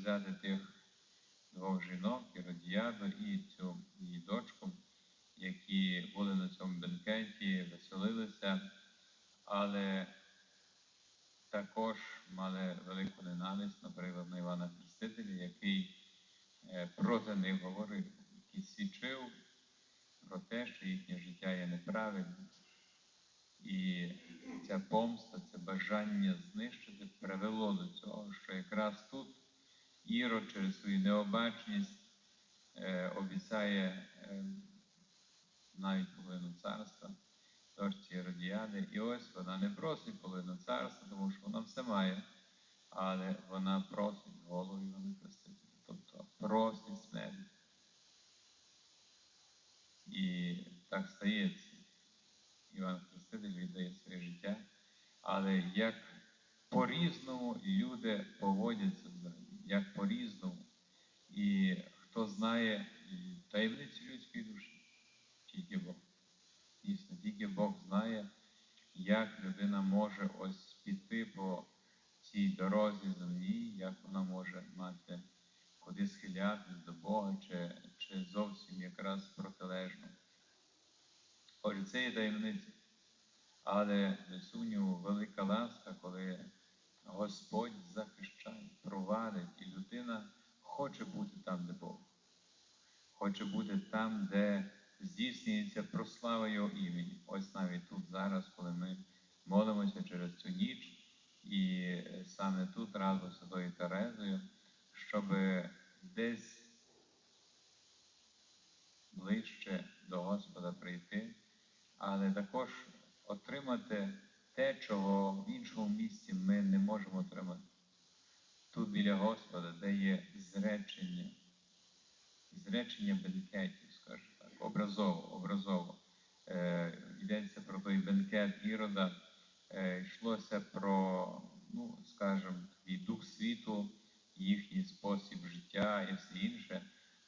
взяти тих двох жінок, Іродіаду і цю її дочку, які були на цьому бенкеті, веселилися, але також мали велику ненависть, наприклад, на Івана Хрестителя, який е, проти них говорив, який свідчив про те, що їхнє життя є неправильним. І ця помста, це бажання знищити привело до цього, що якраз тут Ірод через свою необачність е, обіцяє е, навіть половину царства, дочці Іродіади. І ось вона не просить половину царства, тому що вона все має, але вона просить голову Івана Хрестителя, тобто просить смерті. І так стається. Іван Хреститель віддає своє життя, але як по-різному люди поводяться взагалі, як по-різному. І хто знає таємницю людської душі, тільки Бог. Дійсно, тільки Бог знає, як людина може ось піти по цій дорозі землі, як вона може мати куди схилятись до Бога, чи, чи зовсім якраз протилежно. Отже, це є таємниця. Але без сумніву, велика ласка, коли Господь захищає, провадить, і людина хоче бути там, де Бог. Хоче бути там, де здійснюється прослава Його імені. Ось навіть тут зараз, коли ми молимося через цю ніч, і саме тут разом з Святою Терезою, щоб десь ближче до Господа прийти, але також отримати те, чого в іншому місці ми не можемо отримати. Тут біля Господа, де є зречення, зречення бенкетів, скажімо так, образово, образово. Е, Йдеться про той бенкет Ірода, е, йшлося про, ну, скажімо, дух світу, їхній спосіб життя і все інше,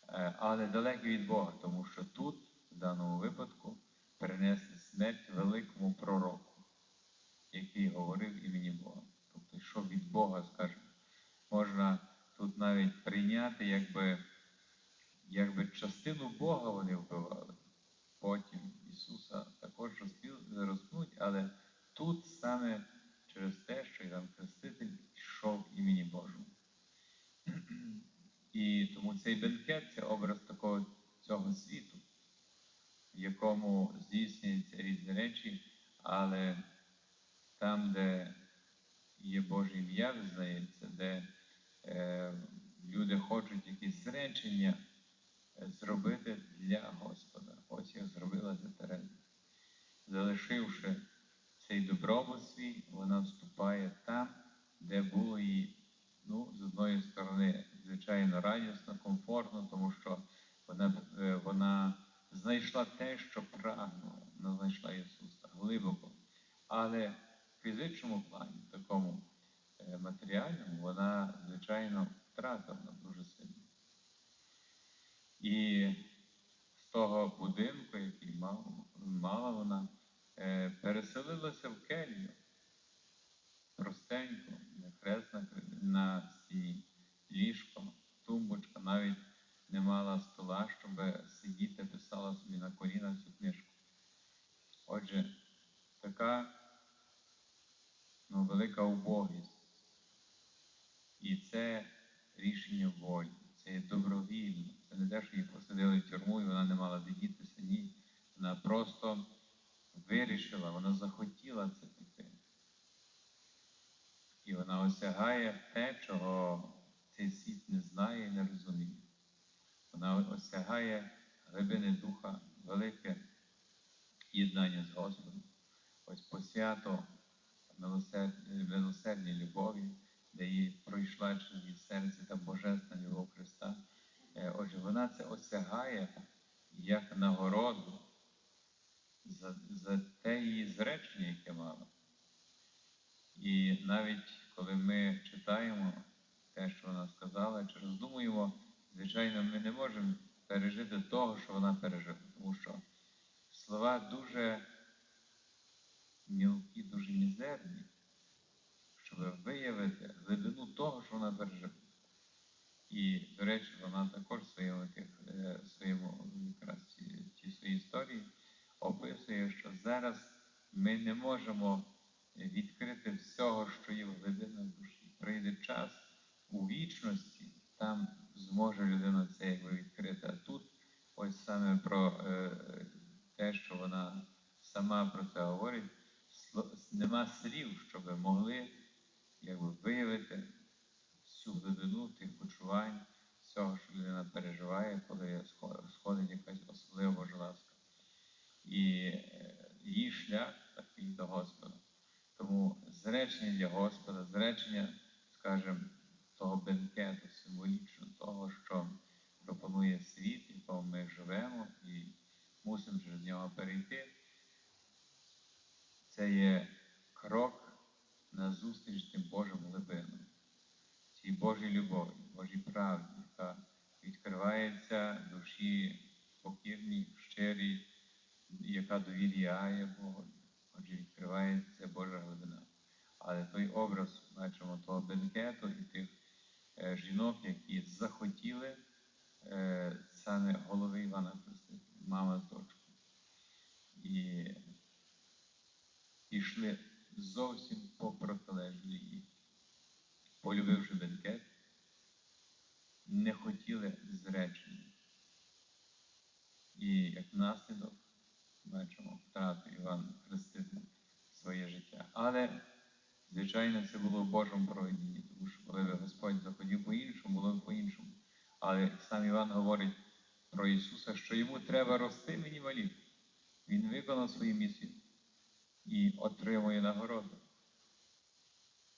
е, але далекий від Бога, тому що тут, в даному випадку, перенесли смерть великому пророку, який говорив імені Бога. Тобто, йшов від Бога, скажімо, можна тут навіть прийняти, якби, якби частину Бога вони вбивали. Потім Ісуса також розпнуть, але тут саме через те, що Іван Хреститель йшов імені Божому. І тому цей бенкет це образ такого цього світу, в якому здійснюються різні речі, але там, де є Боже ім'я, визнається, де е, люди хочуть якісь зречення е, зробити для Господа. Ось як зробила це Тереза. Залишивши цей добробут свій, вона вступає там, де було їй, ну, з одної сторони, звичайно, радісно, комфортно, тому що вона, е, вона знайшла те, що прагнула, вона знайшла Ісуса глибоко. Але в фізичному плані, такому е, матеріальному, вона, звичайно, втратила дуже сильно. І з того будинку, який мала вона, е, переселилася в келью простенько, не хрест на, стіні, ліжко, тумбочка, навіть не мала стола, щоб сидіти, писала собі на колінах цю книжку. Отже, така ну, велика убогість. І це рішення волі, це є добровільно. Це не те, що її посадили в тюрму і вона не мала де. Ні. Вона просто вирішила, вона захотіла це піти. І вона осягає те, чого цей світ не знає і не розуміє. Вона осягає глибини духа, велике єднання з Господом. Ось посвято милосердній любові, де їй пройшла через її серце та Божественна любов Христа. Е, Отже, вона це осягає як нагороду за, за те її зречення, яке мала. І навіть коли ми читаємо те, що вона сказала, чи роздумуємо, звичайно, ми не можемо пережити того, що вона пережила. Тому що слова дуже мілкі, дуже мізерні, щоб виявити глибину того, що вона пережила. І, до речі, вона також в своєму, е, своєму якраз ці своїй історії описує, що зараз ми не можемо відкрити всього, що є в глибинах душі. Прийде час у вічності, там зможе людина це якби відкрити. А тут ось саме про е, те, що вона сама про це говорить, нема слів, щоб могли якби, виявити всю глибину тих почувань, всього, що людина переживає, коли сходить якась особлива ласка. І е, її шлях такий до Господа. Тому зречення для Господа, зречення, скажімо, того бенкету, символічно того, що пропонує світ, в якому ми живемо і мусимо через нього перейти. Це є крок на зустріч тим Божим глибинам, цій Божій любові, Божій правді, яка відкривається душі покірній, щирій, яка довіряє Богу. Отже, відкривається Божа глибина. Але той образ, бачимо, того бенкету і тих е, жінок, які захотіли е, саме голови Івана Хрестителя, мама з дочкою. І пішли зовсім по протилежній. Полюбивши бенкет, не хотіли зречення. І як наслідок бачимо втрату Івана Хрестителя своє життя. Але, звичайно, це було в Божому проведінні, тому що коли Господь захотів по-іншому, було по-іншому. Але сам Іван говорить про Ісуса, що йому треба рости мені малі. Він виконав свою місію і отримує нагороду.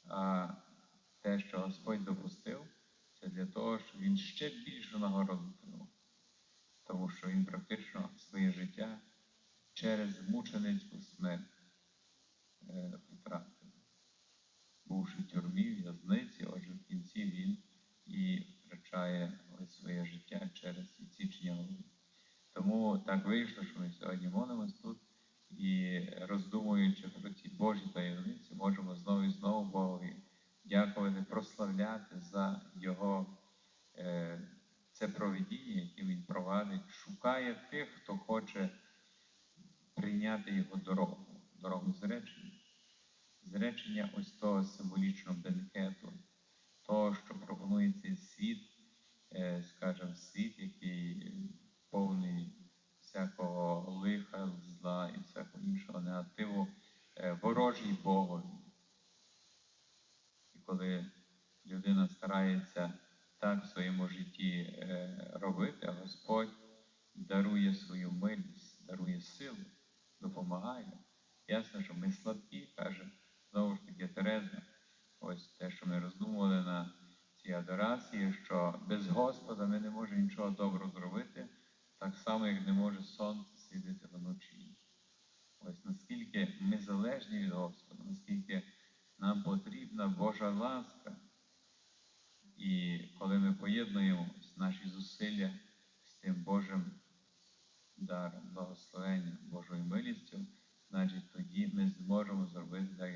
А те, що Господь допустив, це для того, щоб він ще більшу нагороду отримав. Тому що він практично своє життя через мученицьку смерть е, втратив. Бувши в тюрмі, в в'язниці, отже, в кінці він і втрачає своє життя через відсічення голови. Тому так вийшло, що ми сьогодні молимось тут і роздумуючи про ці Божі таємниці, можемо знову і знову Богові дякувати, прославляти за Його е, це провідіння, яке Він провадить, шукає тих, хто хоче прийняти його дорогу, дорогу зречення. Зречення ось того символічного бенкету, того, що пропонує цей світ, е, скажімо, світ, який повний всякого лиха, зла і всякого іншого негативу, е, ворожий Богові. І коли людина старається так в своєму житті е, робити, а Господь дарує свою милість, дарує силу, допомагає. Ясно, що ми слабкі, каже знову ж таки Тереза. Ось те, що ми роздумували на цій адорації, що без Господа ми не можемо нічого доброго зробити, так само, як не може сонце світити вночі. Ось наскільки ми залежні від Господа, наскільки нам потрібна Божа ласка. І коли ми поєднуємо наші зусилля з тим Божим даром, благословення Божою милістю, значить тоді ми зможемо зробити так,